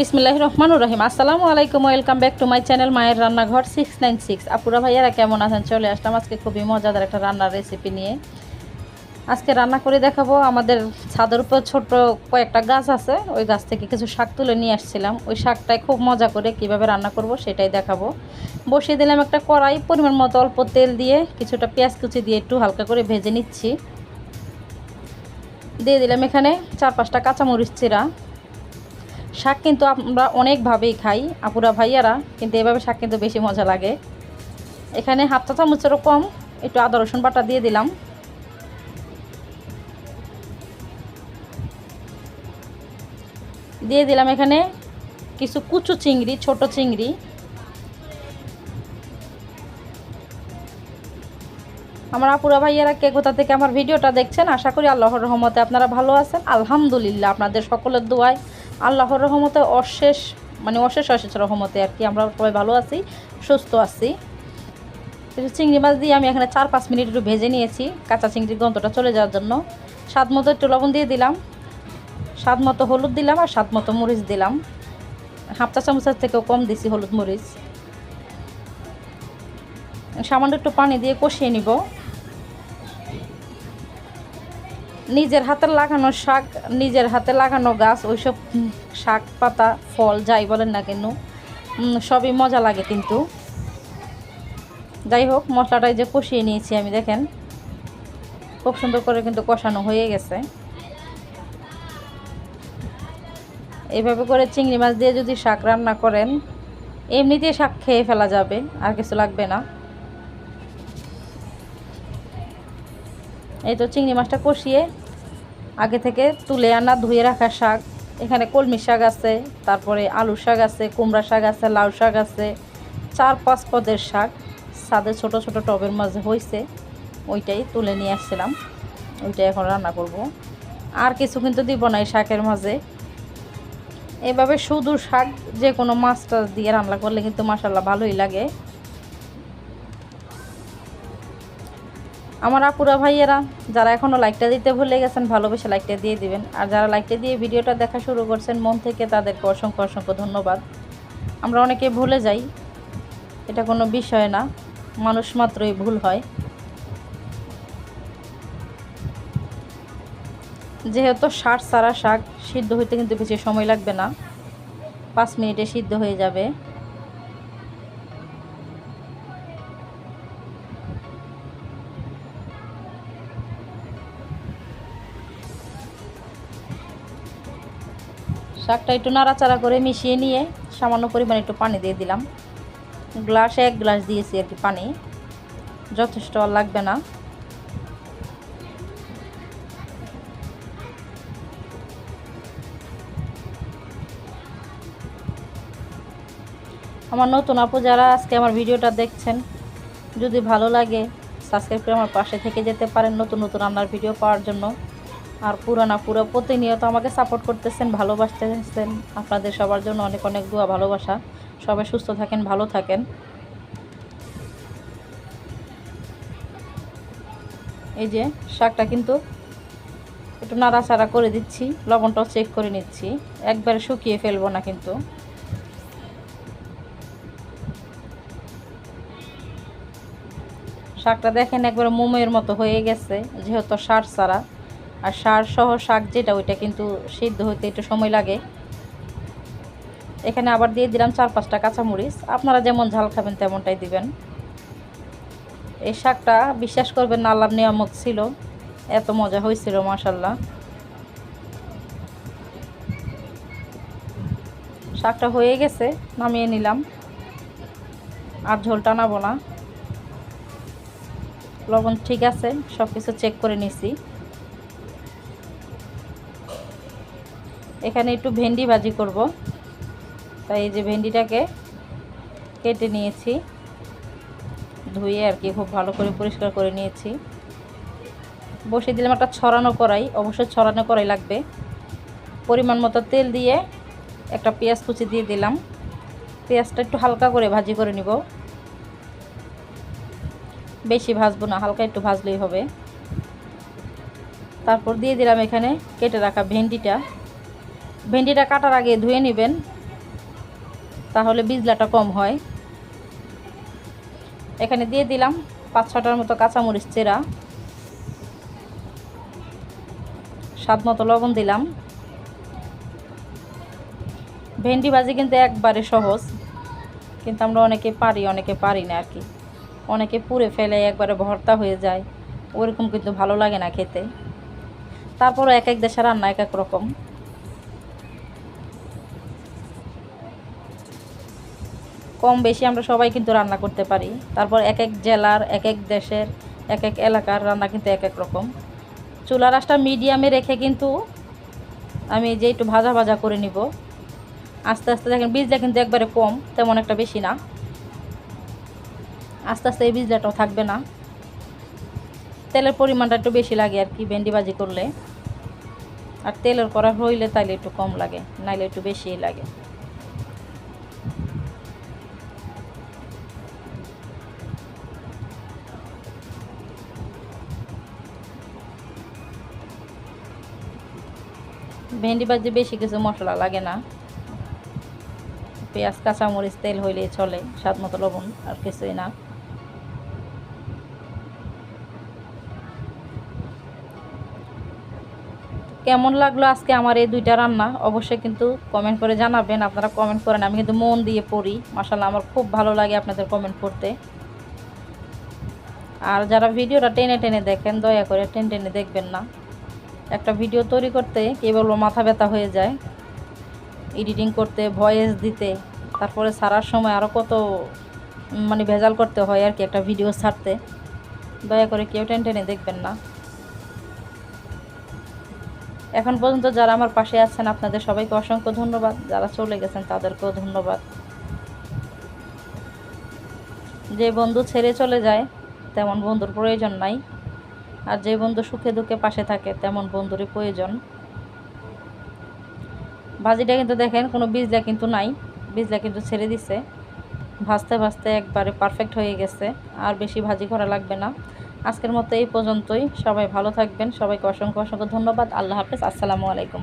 বিসমিল্লাহ রহমান রহিম আসসালামু আলাইকুম, welcome back to my channel মায়ের রান্নাঘর সিক্স নাইন সিক্স। আপুরা ভাইয়ারা কেমন আছেন? চলে আসলাম আজকে খুবই মজাদার একটা রান্নার রেসিপি নিয়ে। আজকে রান্না করে দেখাবো আমাদের ছাদের উপর ছোট কয়েকটা গাছ আছে। ওই গাছ থেকে কিছু শাক তুলে নিয়ে আসছিলাম। ওই শাকটায় খুব মজা করে কীভাবে রান্না করব সেটাই দেখাবো। বসিয়ে দিলাম একটা কড়াই, পরিমাণ মতো অল্প তেল দিয়ে কিছুটা পেঁয়াজ কুচি দিয়ে একটু হালকা করে ভেজে নিচ্ছি। দিয়ে দিলাম এখানে চার পাঁচটা কাঁচামরিচ চিরা। শাক কিন্তু আমরা অনেকভাবেই খাই। আপুরা ভাইয়ারা কিন্তু এভাবে শাক কিন্তু বেশি মজা লাগে। এখানে হাফ চা চামচেরও কম, একটু আদা, রসুন বাটা দিয়ে দিলাম। দিয়ে দিলাম এখানে কিছু কুচু চিংড়ি, ছোট চিংড়ি। আমার আপুরা ভাইয়ারা কে কোথা থেকে আমার ভিডিওটা দেখছেন, আশা করি আল্লাহর রহমতে আপনারা ভালো আছেন। আলহামদুলিল্লাহ, আপনাদের সকলের দোয়ায় আল্লাহর রহমতে অশেষ মানে অশেষ অশেষ রহমতে আর কি আমরা সবাই ভালো আছি, সুস্থ আছি। চিংড়ি মাছ দিয়ে আমি এখানে চার পাঁচ মিনিট একটু ভেজে নিয়েছি কাঁচা চিংড়ির গন্ধটা চলে যাওয়ার জন্য। স্বাদ মতো একটু লবণ দিয়ে দিলাম। স্বাদ মতো হলুদ দিলাম আর স্বাদ মতো মরিচ দিলাম। হাফ চা চামচের থেকেও কম দিছি হলুদ মরিচ। সামান্য একটু পানি দিয়ে কষিয়ে নিব। নিজের হাতে লাগানো শাক, নিজের হাতে লাগানো গাছ, ওইসব শাক, পাতা, ফল, যাই বলেন না কেন সবই মজা লাগে কিন্তু। যাই হোক, মশলাটাই যে কষিয়ে নিয়েছি আমি, দেখেন। খুব সুন্দর করে কিন্তু কষানো হয়ে গেছে। এইভাবে করে চিংড়ি মাছ দিয়ে যদি শাক রান্না করেন, এমনিতেই শাক খেয়ে ফেলা যাবে, আর কিছু লাগবে না। এই তো চিংড়ি মাছটা কষিয়ে আগে থেকে তুলে আনা, ধুয়ে রাখা শাক। এখানে কলমি শাক আছে, তারপরে আলু শাক আছে, কুমড়া শাক আছে, লাউ শাক আছে, চার পাঁচ পদের শাক। সাদে ছোট ছোট টবের মাঝে হয়েছে ওইটাই তুলে নিয়ে আসছিলাম। ওইটাই এখন রান্না করব। আর কিছু কিন্তু দিব না এই শাকের মাঝে। এভাবে শুধু শাক যে কোনো মাছ টাছ দিয়ে রান্না করলে কিন্তু মাসাল্লাহ ভালোই লাগে। আমার আপুরা ভাইয়েরা, যারা এখনও লাইকটা দিতে ভুলে গেছেন, ভালোবেসে লাইকটা দিয়ে দিবেন। আর যারা লাইকটা দিয়ে ভিডিওটা দেখা শুরু করছেন, মন থেকে তাদেরকে অসংখ্য অসংখ্য ধন্যবাদ। আমরা অনেকে ভুলে যাই, এটা কোনো বিষয় না, মানুষ মাত্রই ভুল হয়। যেহেতু শাক সারা শাক সিদ্ধ হইতে কিন্তু বেশি সময় লাগবে না, পাঁচ মিনিটে সিদ্ধ হয়ে যাবে। শাকটা একটু নাড়াচাড়া করে মিশিয়ে নিয়ে সামান্য পরিমাণে একটু পানি দিয়ে দিলাম। গ্লাসে এক গ্লাস দিয়েছি আর কি পানি। যথেষ্ট আর লাগবে না। আমার নতুন আপু যারা আজকে আমার ভিডিওটা দেখছেন, যদি ভালো লাগে সাবস্ক্রাইব করে আমার পাশে থেকে যেতে পারেন নতুন নতুন রান্নার ভিডিও পাওয়ার জন্য। আর পুরানা পুরো প্রতিনিয়ত আমাকে সাপোর্ট করতেছেন, ভালোবাসতেছেন। আপনাদের সবার জন্য অনেক অনেক দোয়া, ভালোবাসা। সবাই সুস্থ থাকেন, ভালো থাকেন। এই যে শাকটা কিন্তু একটু নাড়াচাড়া করে দিচ্ছি, লবণটাও চেক করে নিচ্ছি। একবারে শুকিয়ে ফেলব না কিন্তু। শাকটা দেখেন একবারে মোমের মতো হয়ে গেছে, যেহেতু সার ছাড়া। আর সার সহ শাক যেটা, ওইটা কিন্তু সিদ্ধ হইতে একটু সময় লাগে। এখানে আবার দিয়ে দিলাম চার পাঁচটা কাঁচামরিচ। আপনারা যেমন ঝাল খাবেন তেমনটাই দিবেন। এই শাকটা বিশ্বাস করবেন না আল্লাহ নিয়ামক ছিল। এত মজা হয়েছিল মাসাল্লাহ শাকটা হয়ে গেছে, নামিয়ে নিলাম। আর ঝোল টানাবো না। লবণ ঠিক আছে সব কিছু চেক করে নিছি। এখানে একটু ভেন্ডি ভাজি করব। তাই এই যে ভেন্ডিটাকে কেটে নিয়েছি। ধুয়ে আর কি খুব ভালো করে পরিষ্কার করে নিয়েছি। বসিয়ে দিলাম একটা ছড়ানো কড়াই। অবশ্যই ছড়ানো কড়াই লাগবে। পরিমাণ মতো তেল দিয়ে একটা পেঁয়াজ কুচি দিয়ে দিলাম। পেঁয়াজটা একটু হালকা করে ভাজি করে নিব। বেশি ভাজবো না, হালকা একটু ভাজলেই হবে। তারপর দিয়ে দিলাম এখানে কেটে রাখা ভেন্ডিটা। ভেন্ডিটা কাটার আগে ধুয়ে নেবেন, তাহলে বিজলাটা কম হয়। এখানে দিয়ে দিলাম পাঁচ ছটার মতো কাঁচামরিচ চেরা। স্বাদ মতো লবণ দিলাম। ভেন্ডি ভাজি কিন্তু একবারে সহজ, কিন্তু আমরা অনেকে পারি অনেকে পারি না আর কি। অনেকে পুড়ে ফেলে, একবারে ভর্তা হয়ে যায়, ওরকম কিন্তু ভালো লাগে না খেতে। তারপরও এক এক দেশের রান্না এক এক রকম। কম বেশি আমরা সবাই কিন্তু রান্না করতে পারি। তারপর এক এক জেলার এক এক দেশের এক এক এলাকার রান্না কিন্তু এক এক রকম। চুলা রাসটা মিডিয়ামে রেখে কিন্তু আমি যে একটু ভাজা ভাজা করে নিব। আস্তে আস্তে দেখেন বীজটা কিন্তু একবারে কম, তেমন একটা বেশি না। আস্তে আস্তে এই বীজটাও থাকবে না। তেলের পরিমাণটা একটু বেশি লাগে আর কি ভেন্ডি ভাজি করলে। আর তেলের করা হইলে তাইলে একটু কম লাগে, নাইলে একটু বেশিই লাগে। ভেন্ডি ভাজি বেশি কিছু মশলা লাগে না। পেঁয়াজ, কাঁচামরিচ, তেল হইলেই চলে, স্বাদ মতো লবণ আর কিছুই না। কেমন লাগল আজকে আমার এই দুইটা রান্না? অবশ্যই কিন্তু কমেন্ট করে জানাবেন। আপনারা কমেন্ট করেন, আমি কিন্তু মন দিয়ে পড়ি। মাসাল্লাহ আমার খুব ভালো লাগে আপনাদের কমেন্ট করতে। আর যারা ভিডিওটা টেনে টেনে দেখেন, দয়া করে টেনে টেনে দেখবেন না। একটা ভিডিও তৈরি করতে কে বলব মাথা ব্যথা হয়ে যায়। এডিটিং করতে ভয়েস দিতে, তারপরে সারার সময় আরও কত মানে ভেজাল করতে হয় আর কি একটা ভিডিও ছাড়তে। দয়া করে কেউ টেন টেনে দেখবেন না। এখন পর্যন্ত যারা আমার পাশে আছেন, আপনাদের সবাইকে অসংখ্য ধন্যবাদ। যারা চলে গেছেন, তাদেরকেও ধন্যবাদ। যে বন্ধু ছেড়ে চলে যায়, তেমন বন্ধুর প্রয়োজন নাই। আর যে বন্ধু সুখে দুঃখে পাশে থাকে, তেমন বন্ধুরই প্রয়োজন। ভাজিটা কিন্তু দেখেন, কোনো বীজলা কিন্তু নাই। বীজলা কিন্তু ছেড়ে দিছে। ভাজতে ভাজতে একবারে পারফেক্ট হয়ে গেছে। আর বেশি ভাজি করা লাগবে না। আজকের মতো এই পর্যন্তই। সবাই ভালো থাকবেন। সবাইকে অসংখ্য অসংখ্য ধন্যবাদ। আল্লাহ হাফেজ। আসসালামু আলাইকুম।